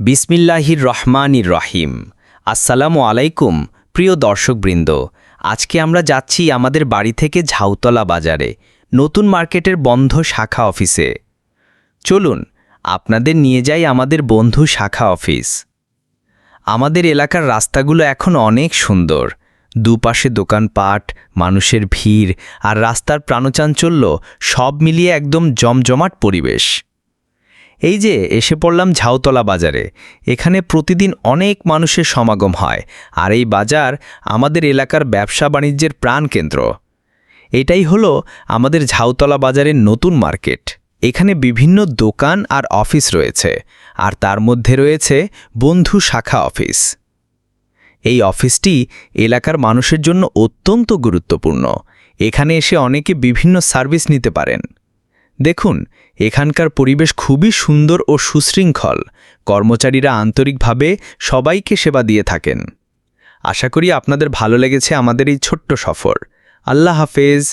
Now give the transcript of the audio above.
বিসমিল্লাহির রহমানির রহিম। আসসালামু আলাইকুম, প্রিয় দর্শকবৃন্দ। আজকে আমরা যাচ্ছি আমাদের বাড়ি থেকে ঝাউতলা বাজারে, নতুন মার্কেটের বন্ধ শাখা অফিসে। চলুন, আপনাদের নিয়ে যাই আমাদের বন্ধু শাখা অফিস। আমাদের এলাকার রাস্তাগুলো এখন অনেক সুন্দর। দুপাশে দোকানপাট, মানুষের ভিড় আর রাস্তার প্রাণচাঞ্চল্য সব মিলিয়ে একদম জমজমাট পরিবেশ। এই যে এসে পড়লাম ঝাউতলা বাজারে, এখানে প্রতিদিন অনেক মানুষের সমাগম হয়, আর এই বাজার আমাদের এলাকার ব্যবসা বাণিজ্যের প্রাণকেন্দ্র। এটাই হলো আমাদের ঝাউতলা বাজারের নতুন মার্কেট। এখানে বিভিন্ন দোকান আর অফিস রয়েছে, আর তার মধ্যে রয়েছে বন্ধু শাখা অফিস। এই অফিসটি এলাকার মানুষের জন্য অত্যন্ত গুরুত্বপূর্ণ। এখানে এসে অনেকে বিভিন্ন সার্ভিস নিতে পারেন। দেখুন, এখানকার পরিবেশ খুবই সুন্দর ও সুশৃঙ্খল। কর্মচারীরা আন্তরিকভাবে সবাইকে সেবা দিয়ে থাকেন। আশা করি আপনাদের ভালো লেগেছে আমাদের এই ছোট্ট সফর। আল্লাহ হাফেজ।